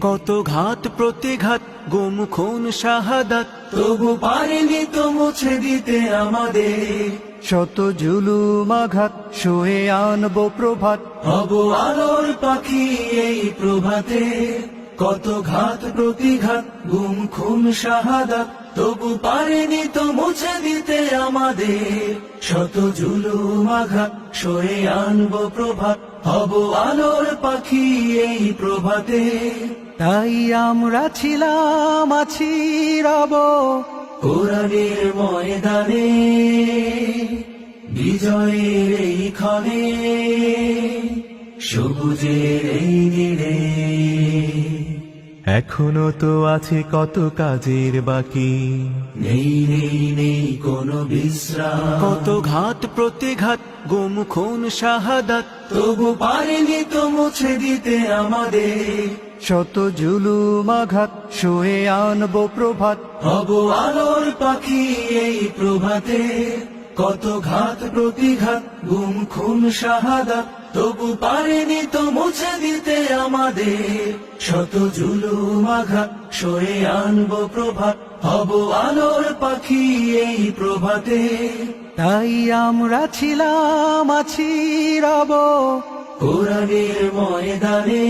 কত ঘাত প্রতিঘাত, গুম খুন শাহাদাত। তবু পারেনি তো মুছে দিতে আমাদের। শত জুলুম মাঘাত শুয়ে আনব প্রভাত। হব আলোর পাখি এই প্রভাতে। কত ঘাত প্রতিঘাত, গুম খুন শাহাদাত। তবু পারেনি তো মুছে দিতে আমাদের। শত জুলুম আঘাত সয়ে আনব প্রভাত, হব আলোর পাখি এই প্রভাতে। তাই আমরা ছিলাম, আছি রব কোরআনের ময়দানে। বিজয়ের এই ক্ষণে সবুজের এই নীড়ে। এখনও তো আছে কত কাজের বাকি। নেই নেই নেই কোনো বিশ্রাম। কত ঘাত প্রতিঘাত গুম খুন শাহাদাত। তবু পারেনি তো মুছে দিতে আমাদের। শত জুলুম আঘাত শুয়ে আনব প্রভাত। হব আলোর পাখি এই প্রভাতে। কত ঘাত প্রতিঘাত গুম খুন শাহাদাত তবু পারেনি তো মুছে দিতে আমাদের। শত জুলুম আঘাত সয়ে আনব প্রভাত হব আলোর পাখি এই প্রভাতে। তাই আমরা ছিলাম, আছি রব, কোরআনের ময়দানে।